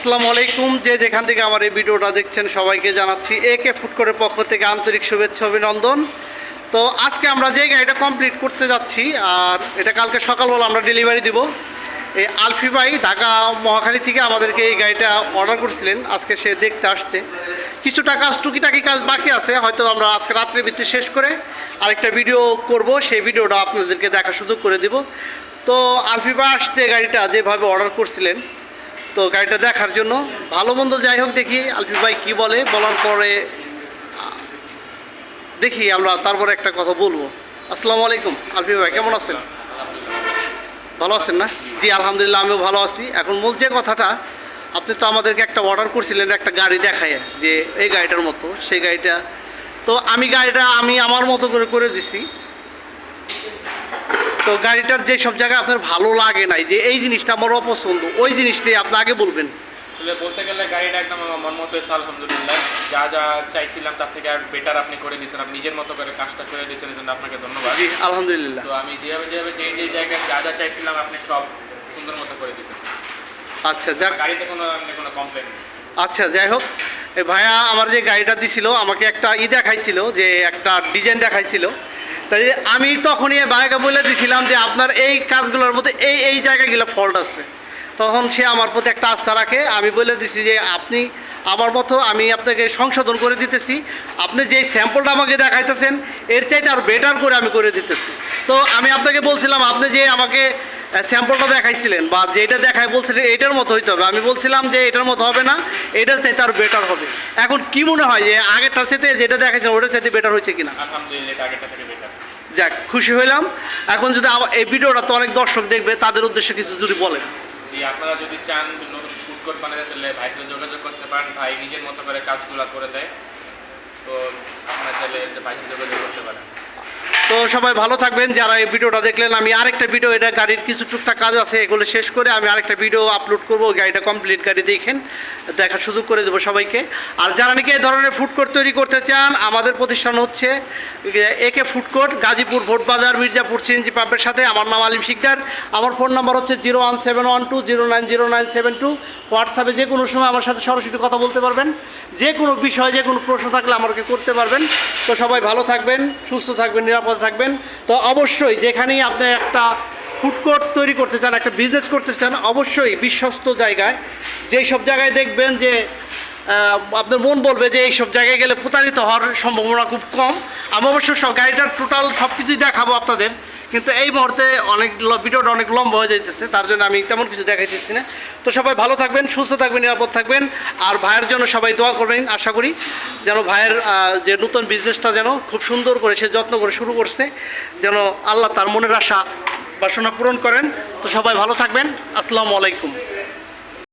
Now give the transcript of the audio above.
আসসালামু আলাইকুম। যে যেখান থেকে আমার এই ভিডিওটা দেখছেন, সবাইকে জানাচ্ছি এ কে ফুড করে পক্ষ থেকে আন্তরিক শুভেচ্ছা, অভিনন্দন। তো আজকে আমরা যে গাড়িটা কমপ্লিট করতে যাচ্ছি, আর এটা কালকে সকালবেলা আমরা ডেলিভারি দিব। এই আলফি ভাই ঢাকা মহাখালী থেকে আমাদেরকে এই গাড়িটা অর্ডার করছিলেন। আজকে সে দেখতে আসছে। কিছুটা কাজ, টুকিটাকি কাজ বাকি আছে। হয়তো আমরা আজকে রাত্রে ভিত্তি শেষ করে আরেকটা ভিডিও করব। সেই ভিডিওটা আপনাদেরকে দেখা সুযোগ করে দিব। তো আলফি ভাই আসছে গাড়িটা যেভাবে অর্ডার করছিলেন। তো গাড়িটা দেখার জন্য ভালো মন্দ যাই হোক দেখি আলফি ভাই কী বলে, বলার পরে, দেখি আমরা তারপরে একটা কথা বলব। আসসালামু আলাইকুম আলফি ভাই, কেমন আছেন? ভালো আছেন না? জি, আলহামদুলিল্লাহ, আমিও ভালো আছি। এখন মূল যে কথাটা, আপনি তো আমাদেরকে একটা অর্ডার করছিলেন, একটা গাড়ি দেখায় যে এই গাড়িটার মতো, সেই গাড়িটা। তো আমি গাড়িটা, আমি আমার মতো করে করে দিছি। তো গাড়িটার যে সব জায়গায় আপনার ভালো লাগে নাই যে এই জিনিসটা আমার অপছন্দ ওই জিনিসটাই আপনি আগে বলবেন। আসলে বলতে গেলে গাড়িটা একদম আমার মন মতো হয়েছে আলহামদুলিল্লাহ। যা যা চাইছিলাম তার থেকে আর বেটার আপনি করে দিয়েছেন আপনি নিজের মতো করে কাজটা করে দিয়েছেন এই জন্য আপনাকে ধন্যবাদ। জি আলহামদুলিল্লাহ। তো আমি যেভাবে যেভাবে যে যে জায়গায় যা যা চাইছিলাম আপনি সব সুন্দর মতো করে দিয়েছেন। আচ্ছা যাক। গাড়িতে কোনো আপনি কোনো কমপ্লেন নেই। আচ্ছা যাই হোক। ভাইয়া আমার যে গাড়িটা দিছিল আমাকে একটা ই দেখাইছিল যে একটা ডিজাইন দেখাইছিল। তাই আমি তখনই এ ভাইয়াকে বলে দিছিলাম যে আপনার এই কাজগুলোর মধ্যে এই এই জায়গাগুলো ফল্ট আছে। তখন সে আমার প্রতি একটা আস্থা রাখে। আমি বলে দিছি যে আপনি আমার মতো আমি আপনাকে সংশোধন করে দিতেছি। আপনি যে স্যাম্পলটা আমাকে দেখাইতেছেন, এর চাইতে আরও বেটার করে আমি করে দিতেছি। তো আমি আপনাকে বলছিলাম, আপনি যে আমাকে স্যাম্পলটা দেখাইছিলেন বা যেটা দেখায় বলছিলেন, এটার মতো হইতে হবে। আমি বলছিলাম যে এটার মতো হবে না, এটার চাইতে আরও বেটার হবে। এখন কি মনে হয় যে আগেরটার চাইতে যেটা দেখাইছেন ওটার চাইতে বেটার হয়েছে কিনা এটা আগেরটা থেকে বেটার যাক, খুশি হইলাম। এখন যদি আবার এই ভিডিওটা তো অনেক দর্শক দেখবে, তাদের উদ্দেশ্যে কিছু যদি বলেন। আপনারা যদি চান ফুড কোর্ট বানাতে, তাহলে ভাইকে যোগাযোগ করতে পারেন। ভাই নিজের মতো করে কাজগুলো করে দেয়। তো আপনারা চাইলে ভাইকে যোগাযোগ করতে পারেন। তো সবাই ভালো থাকবেন। যারা এই ভিডিওটা দেখলেন, আমি আরেকটা ভিডিও, এটা গাড়ির কিছু টুকটাক কাজ আছে, এগুলো শেষ করে আমি আরেকটা ভিডিও আপলোড করব গাড়িটা কমপ্লিট গাড়ি দেখেন, দেখার সুযোগ করে দেবো সবাইকে। আর যারা নাকি এই ধরনের ফুড কোর্ট তৈরি করতে চান, আমাদের প্রতিষ্ঠান হচ্ছে একে ফুড কোর্ট গাজীপুর ভোট বাজার, মির্জাপুর সিএনজি পাম্পের সাথে। আমার নাম আলিম শিকদার। আমার ফোন নাম্বার হচ্ছে zero one seven one two zero nine zero nine seven two. হোয়াটসঅ্যাপে যে কোনো সময় আমার সাথে সরাসরি কথা বলতে পারবেন। যে কোনো বিষয়ে যে কোনো প্রশ্ন থাকলে আমাকে করতে পারবেন। তো সবাই ভালো থাকবেন, সুস্থ থাকবেন, নিরাপদে থাকবেন। তো অবশ্যই যেখানেই আপনি একটা ফুডকোর্ট তৈরি করতে চান, একটা বিজনেস করতে চান, অবশ্যই বিশ্বস্ত জায়গায়, যেই সব জায়গায় দেখবেন যে আপনার মন বলবে যে এই সব জায়গায় গেলে প্রতারিত হওয়ার সম্ভাবনা খুব কম। আমি অবশ্য সব গাড়িটার টোটাল সব কিছুই দেখাবো আপনাদের। কিন্তু এই মুহূর্তে অনেক ভিডিওটা অনেক লম্বা হয়ে যাইতেছে, তার জন্য আমি তেমন কিছু দেখাইতেছি না। তো সবাই ভালো থাকবেন, সুস্থ থাকবেন, নিরাপদ থাকবেন, আর ভাইয়ের জন্য সবাই দোয়া করবেন, আশা করি যেন ভাইয়ের যে নতুন বিজনেসটা যেন খুব সুন্দর করে, সে যত্ন করে শুরু করছে, যেন আল্লাহ তার মনের আশা বাসনা পূরণ করেন। তো সবাই ভালো থাকবেন, আসসালামু আলাইকুম।